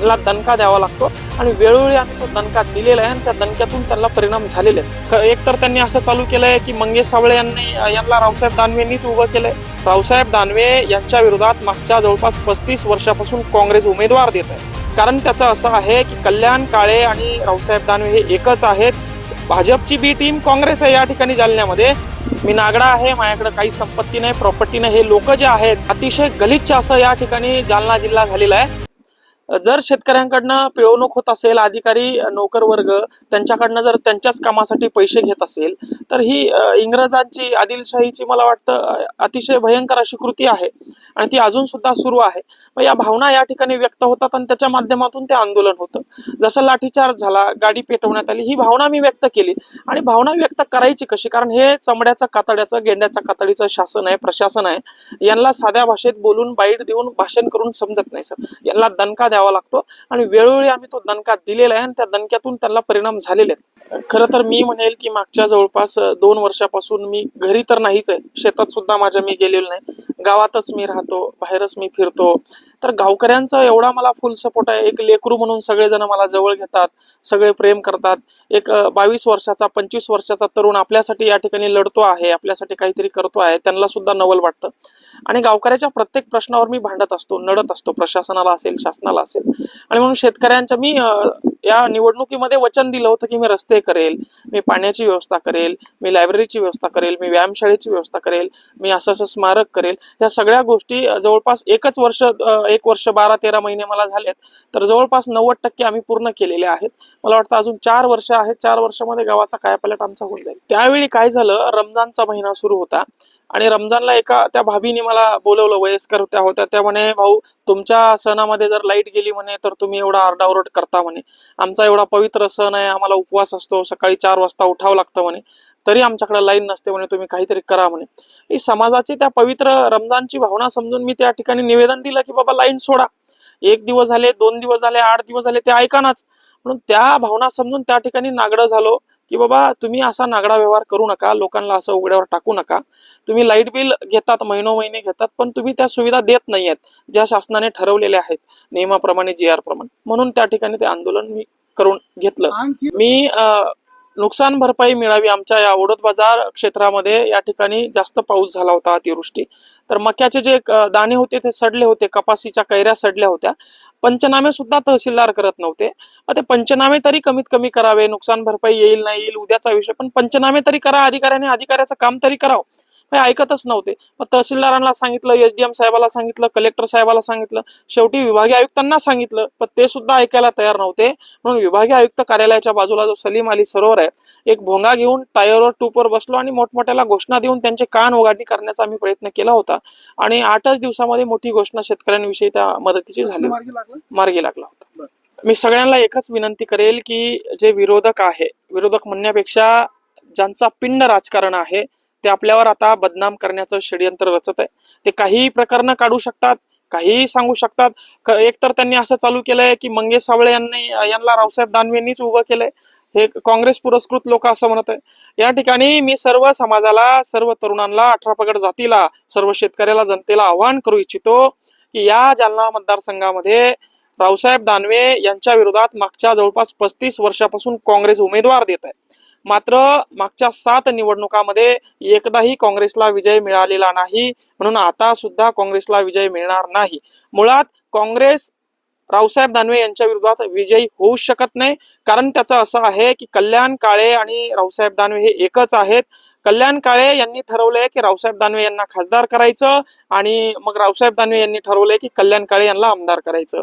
यांना दणका द्यावा लागतो आणि वेळोवेळी आम्ही तो दणका दिलेला आहे आणि त्या दणक्यातून त्यांना परिणाम झालेले आहेत. क- त्यांनी असं चालू केलंय की मंगेश सावळे यांनी यांना रावसाहेब दानवेंनीच उभं केलंय. रावसाहेब दानवे यांच्या विरोधात मागच्या जवळपास पस्तीस वर्षापासून काँग्रेस उमेदवार देत आहे. कारण त्याचं असं आहे की कल्याण काळे आणि रावसाहेब दानवे हे एकच आहेत. भाजपची बी टीम काँग्रेस आहे या ठिकाणी जालन्यामध्ये. मी नागडा आहे माझ्याकडे काही संपत्ती नाही प्रॉपर्टी नाही. हे लोक जे आहेत अतिशय गलिच्छ असं या ठिकाणी जालना जिल्हा झालेला आहे. जर शेतकऱ्यांकडनं पिळवणूक होत असेल अधिकारी नोकर वर्ग त्यांच्याकडनं जर त्यांच्याच कामासाठी पैसे घेत असेल तर ही इंग्रजांची आदिलशाहीची मला वाटतं अतिशय भयंकर अशी कृती आहे. आणि ती अजून सुद्धा सुरू आहे. मग या भावना या ठिकाणी व्यक्त होतात आणि त्याच्या माध्यमातून ते आंदोलन होतं. जसं लाठीचार्ज झाला गाडी पेटवण्यात आली ही भावना मी व्यक्त केली. आणि भावना व्यक्त करायची कशी? कारण हे चमड्याचं कातड्याचं गेंड्याचं कातडीचं शासन आहे प्रशासन आहे. यांना साध्या भाषेत बोलून बाईट देऊन भाषण करून समजत नाही सर. यांना दणका द्यावा लागतो आणि वेळोवेळी आम्ही तो दणका दिलेला आहे आणि त्या दणक्यातून त्यांना परिणाम झालेले आहेत. खरं तर मी म्हणेल की मागच्या जवळपास दोन वर्षापासून मी घरी तर नाहीच आहे. शेतात सुद्धा माझ्या मी गेलेलो नाही. गावातच मी राहतो बाहेरच मी फिरतो. तर गावकऱ्यांचा एवढा मला फुल सपोर्ट आहे. एक लेकरू म्हणून सगळेजण मला जवळ घेतात सगळे प्रेम करतात. एक बावीस वर्षाचा पंचवीस वर्षाचा तरुण आपल्यासाठी या ठिकाणी लढतो आहे आपल्यासाठी काहीतरी करतो आहे त्यांना सुद्धा नवल वाटतं. आणि गावकऱ्याच्या प्रत्येक प्रश्नावर मी भांडत असतो नडत असतो प्रशासनाला असेल शासनाला असेल. आणि म्हणून शेतकऱ्यांच्या मी या निवडणुकीमध्ये वचन दिलं होतं की मी रस्ते करेल मी पाण्याची व्यवस्था करेल मी लायब्ररीची व्यवस्था करेल मी व्यायामशाळेची व्यवस्था करेल मी असं असं स्मारक करेल. या सगळ्या गोष्टी जवळपास एकच वर्ष एक वर्ष बारा तेरा महिने मला झालेत. तर जवळपास नव्वद टक्के आम्ही पूर्ण केलेले आहेत. मला वाटतं अजून चार वर्ष आहेत. चार वर्षामध्ये गावाचा कायापालट आमचा होऊन जाईल. त्यावेळी काय झालं? रमजानचा महिना सुरू होता. आणि रमजानला एका त्या भाभीने मला बोलवलं वयस्कर त्या होत्या त्या म्हणे भाऊ तुमच्या सणामध्ये जर लाइट गेली म्हणे तर तुम्ही एवढा आरडाओरड करता म्हणे. आमचा एवढा पवित्र सण आहे आम्हाला उपवास असतो सकाळी चार वाजता उठावं लागतं म्हणे. तरी आमच्याकडे लाईन नसते म्हणे तुम्ही काहीतरी करा म्हणे. ही समाजाची त्या पवित्र रमजानची भावना समजून मी त्या ठिकाणी निवेदन दिलं की बाबा लाईन सोडा. एक दिवस झाले दोन दिवस झाले आठ दिवस झाले ते ऐकानाच म्हणून त्या भावना समजून त्या ठिकाणी नागडं झालो. की बाबा तुम्ही असा नागडा व्यवहार करू नका लोकांना असं उघड्यावर टाकू नका. तुम्ही लाइट बिल घेतात महिनो महिने घेतात पण तुम्ही त्या सुविधा देत नाही आहेत ज्या शासनाने ठरवलेल्या आहेत नियमाप्रमाणे जी आर प्रमाणे. म्हणून त्या ठिकाणी ते आंदोलन मी करून घेतलं. मी नुकसान भरपाई मिळावी आमच्या या ओढत बाजार क्षेत्रामध्ये या ठिकाणी जास्त पाऊस झाला होता अतिवृष्टी. तर मक्याचे जे दाणे होते ते सडले होते कपासीच्या कैऱ्या सडल्या होत्या. पंचनामे सुद्धा तहसीलदार करत नव्हते. ते पंचनामे तरी कमीत कमी करावे नुकसान भरपाई येईल नाही येईल उद्याचा विषय पण पंचनामे तरी करा अधिकाऱ्याने अधिकाऱ्याचं काम तरी करावं. हे ऐकतच नव्हते. मग तहसीलदारांना सांगितलं एस डी एम साहेबाला सांगितलं कलेक्टर साहेबाला सांगितलं शेवटी विभागीय आयुक्तांना सांगितलं पण ते सुद्धा ऐकायला तयार नव्हते. म्हणून विभागीय आयुक्त कार्यालयाच्या बाजूला जो सलीम अली सरोवर आहे एक भोंगा घेऊन टायरवर टूपवर बसलो आणि मोठमोठ्याला घोषणा देऊन त्यांचे कान उघडणी करण्याचा आम्ही प्रयत्न केला होता. आणि आठच दिवसामध्ये मोठी घोषणा शेतकऱ्यांविषयी त्या मदतीची झाली. मार्गी लागला? होता. मी सगळ्यांना एकच विनंती करेल की जे विरोधक आहे विरोधक म्हणण्यापेक्षा ज्यांचा पिंड राजकारण आहे ते आपल्यावर आता बदनाम करण्याचं षडयंत्र रचत आहे. ते काहीही प्रकरणं काढू शकतात काहीही सांगू शकतात. एक तर त्यांनी असं चालू केलंय की मंगेश सावळे यांनी यांना रावसाहेब दानवेंनीच उभं केलंय. हे काँग्रेस पुरस्कृत लोक असं म्हणत आहे. या ठिकाणी मी सर्व समाजाला सर्व तरुणांना अठरा पगड जातीला सर्व शेतकऱ्याला जनतेला आवाहन करू इच्छितो की या जालना मतदारसंघामध्ये रावसाहेब दानवे यांच्या विरोधात मागच्या जवळपास पस्तीस वर्षापासून काँग्रेस उमेदवार देत आहे. मात्र मागच्या सात निवडणुकामध्ये एकदाही काँग्रेसला विजय मिळालेला नाही. म्हणून आता सुद्धा काँग्रेसला विजय मिळणार नाही. मुळात काँग्रेस रावसाहेब दानवे यांच्या विरोधात विजयी होऊ शकत नाही. कारण त्याचं असं आहे की कल्याण काळे आणि रावसाहेब दानवे हे एकच आहेत. कल्याण काळे यांनी ठरवलंय की रावसाहेब दानवे यांना खासदार करायचं आणि मग रावसाहेब दानवे यांनी ठरवलंय की कल्याण काळे यांना आमदार करायचं.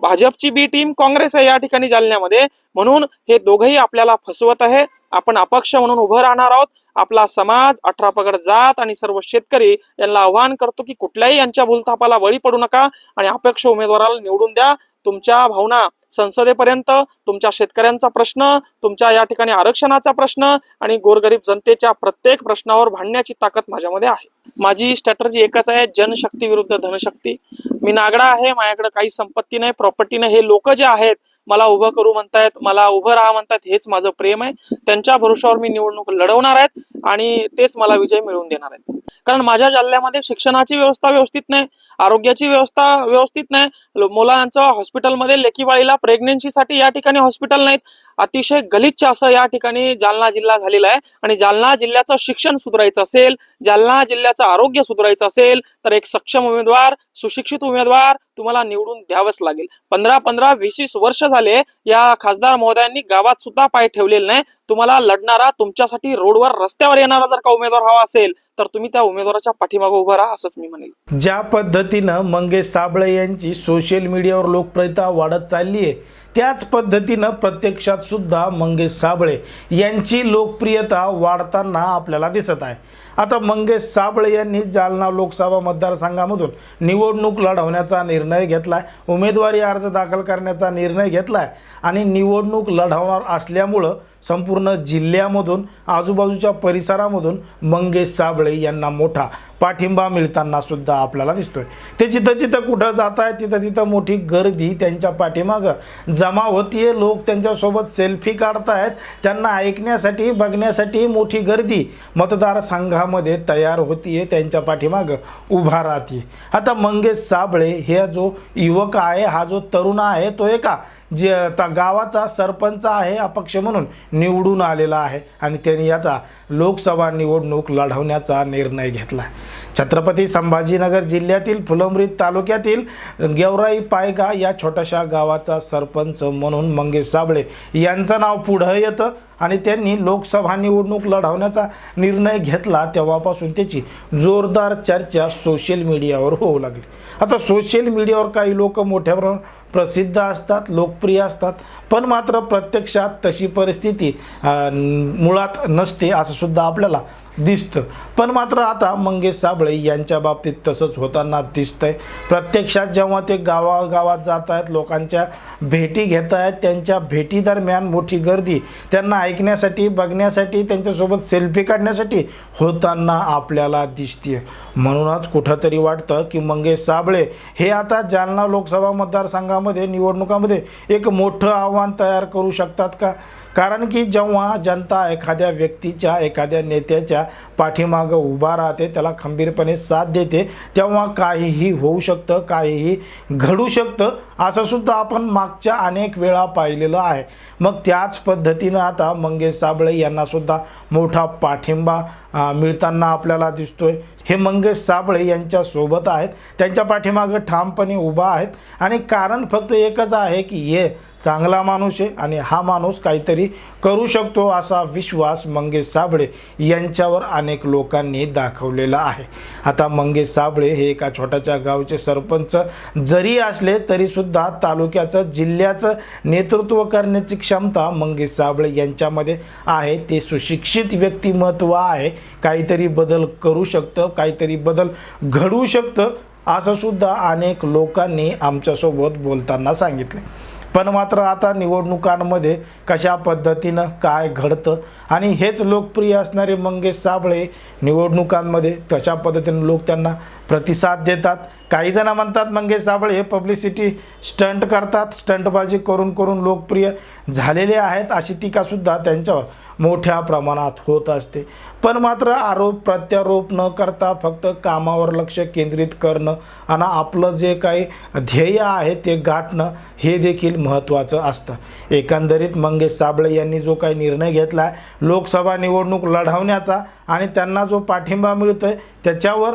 भाजपची बी टीम काँग्रेस आहे या ठिकाणी जालन्यामध्ये. म्हणून हे दोघंही आपल्याला फसवत आहे. आपण अपक्ष म्हणून उभं राहणार आहोत. आपला समाज अठरा पगड जात आणि सर्व शेतकरी यांना आवाहन करतो की कुठल्याही यांच्या भूलथापाला बळी पडू नका आणि अपक्ष उमेदवाराला निवडून द्या. तुमच्या भावना संसदेपर्यंत तुमच्या शेतकऱ्यांचा प्रश्न तुमच्या या ठिकाणी आरक्षणाचा प्रश्न आणि गोरगरीब जनतेच्या प्रत्येक प्रश्नावर भांडण्याची ताकद माझ्यामध्ये आहे. माझी स्ट्रॅटर्जी एकच आहे जनशक्ती विरुद्ध धनशक्ती. मी नागडा आहे माझ्याकडे काही संपत्ती नाही प्रॉपर्टी नाही. हे लोक जे आहेत मला उभं करू म्हणतायत मला उभं राहा म्हणतात हेच माझं प्रेम आहे. त्यांच्या भरोशावर मी निवडणूक लढवणार आहेत आणि तेच मला विजय मिळवून देणार आहेत. कारण माझ्या जिल्ह्यामध्ये शिक्षणाची व्यवस्था व्यवस्थित नाही आरोग्याची व्यवस्था व्यवस्थित नाही मुलांचं हॉस्पिटलमध्ये लेकीबाळीला प्रेग्नेन्सीसाठी या ठिकाणी हॉस्पिटल नाहीत. अतिशय गलिच्छ असं या ठिकाणी जालना जिल्हा झालेला आहे. आणि जालना जिल्ह्याचं शिक्षण सुधारायचं असेल जालना जिल्ह्याचं आरोग्य सुधारायचं असेल तर एक सक्षम उमेदवार सुशिक्षित उमेदवार तुम्हाला निवडून द्यावंच लागेल. पंधरा पंधरा वीस वीस वर्ष झाले या खासदार महोदयांनी गावात सुद्धा पाय ठेवलेले नाही. तुम्हाला लढणारा तुमच्यासाठी रोडवर रस्त्यावर येणारा जर का उमेदवार हवा असेल तर तुम्ही त्या उमेदवाराच्या पाठीमागे उभं राहा असंच मी म्हणेल. ज्या पद्धतीनं मंगेश साबळे यांची सोशल मीडियावर लोकप्रियता वाढत चालली आहे त्याच पद्धतीनं प्रत्यक्षात सुद्धा मंगेश साबळे यांची लोकप्रियता वाढताना आपल्याला दिसत आहे. आता मंगेश साबळे यांनी जालना लोकसभा मतदारसंघामधून निवडणूक लढवण्याचा निर्णय घेतला आहे उमेदवारी अर्ज दाखल करण्याचा निर्णय घेतला आहे आणि निवडणूक लढवणार असल्यामुळं संपूर्ण जिल्ह्यामधून आजूबाजूच्या परिसरामधून मंगेश साबळे यांना मोठा पाठिंबा मिळताना सुद्धा आपल्याला दिसतोय. ते जिथं जिथं कुठं जात आहेत तिथं तिथं मोठी गर्दी त्यांच्या पाठीमागं जमा होतीये लोक त्यांच्यासोबत सेल्फी काढतायत त्यांना ऐकण्यासाठी बघण्यासाठी मोठी गर्दी मतदारसंघामध्ये तयार होतीये त्यांच्या पाठीमागं उभा राहते आता मंगेश साबळे हे जो युवक आहे हा जो तरुण आहे तो एका जे गावाचा सरपंच आहे अपक्ष म्हणून निवडून आलेला आहे आणि त्यांनी आता लोकसभा निवडणूक लढवण्याचा निर्णय घेतला छत्रपती संभाजीनगर जिल्ह्यातील फुलंब्री तालुक्यातील गेवराई पायगा या छोट्याशा गावाचा सरपंच म्हणून मंगेश साबळे यांचं नाव पुढं येतं आणि त्यांनी लोकसभा निवडणूक लढवण्याचा निर्णय घेतला तेव्हापासून त्याची जोरदार चर्चा सोशल मीडियावर होऊ लागली. आता सोशल मीडियावर काही लोक मोठ्या प्रमाणात प्रसिद्ध असतात लोकप्रिय असतात पण मात्र प्रत्यक्षात तशी परिस्थिती मुळात नसते असं सुद्धा आपल्याला दिसतं. पण मात्र आता मंगेश साबळे यांच्या बाबतीत तसंच होताना दिसतंय. प्रत्यक्षात जेव्हा ते गावागावात जात आहेत लोकांच्या भेटी घेत आहेत त्यांच्या भेटीदरम्यान मोठी गर्दी. त्यांना ऐकण्यासाठी बघण्यासाठी त्यांच्यासोबत सेल्फी काढण्यासाठी होताना आपल्याला दिसते म्हणूनच कुठंतरी वाटतं की मंगेश साबळे हे आता जालना लोकसभा मतदारसंघामध्ये निवडणुकामध्ये एक मोठं आव्हान तयार करू शकतात का? कारण की जेव्हा जनता एखाद्या व्यक्तीच्या एखाद्या नेत्याच्या पाठीमागं उभा राहते त्याला खंबीरपणे साथ देते तेव्हा काहीही होऊ शकतं काहीही घडू शकतं असं सुद्धा आपण मागच्या अनेक वेळा पाहिलेलं आहे. मग त्याच पद्धतीनं आता मंगेश साबळे यांनासुद्धा मोठा पाठिंबा मिळताना आपल्याला दिसतोय. हे मंगेश साबळे यांच्यासोबत आहेत. त्यांच्या पाठीमागं ठामपणे उभा आहेत. आणि कारण फक्त एकच आहे की हे चांगला माणूस आहे आणि हा माणूस काहीतरी करू शकतो असा विश्वास मंगेश साबळे यांच्यावर अनेक लोकांनी दाखवलेला आहे. आता मंगेश साबळे हे एका छोट्याच्या गावचे सरपंच. जरी असले तरीसुद्धा तालुक्याचं जिल्ह्याचं नेतृत्व करण्याची क्षमता मंगेश साबळे यांच्यामध्ये आहे. ते सुशिक्षित व्यक्तिमत्व आहे. काहीतरी बदल करू शकतं काहीतरी बदल घडू शकतं असं सुद्धा अनेक लोकांनी आमच्यासोबत बोलताना सांगितले पण मात्र आता निवडणुकांमध्ये कशा पद्धतीनं काय घडतं आणि हेच लोकप्रिय असणारे मंगेश साबळे निवडणुकांमध्ये तशा पद्धतीनं लोक त्यांना प्रतिसाद देतात. काही जण म्हणतात मंगेश साबळे हे पब्लिसिटी स्टंट करतात. स्टंटबाजी करून करून लोकप्रिय झालेले आहेत. अशी टीकासुद्धा त्यांच्यावर मोठ्या प्रमाणात होत असते. पण मात्र आरोप प्रत्यारोप न करता फक्त कामावर लक्ष केंद्रित करणं आणि आपलं जे काही ध्येय आहे ते गाठणं हे देखील महत्त्वाचं असतं. एकंदरीत मंगेश साबळे यांनी जो काही निर्णय घेतला आहे लोकसभा निवडणूक लढवण्याचा आणि त्यांना जो पाठिंबा मिळतोय त्याच्यावर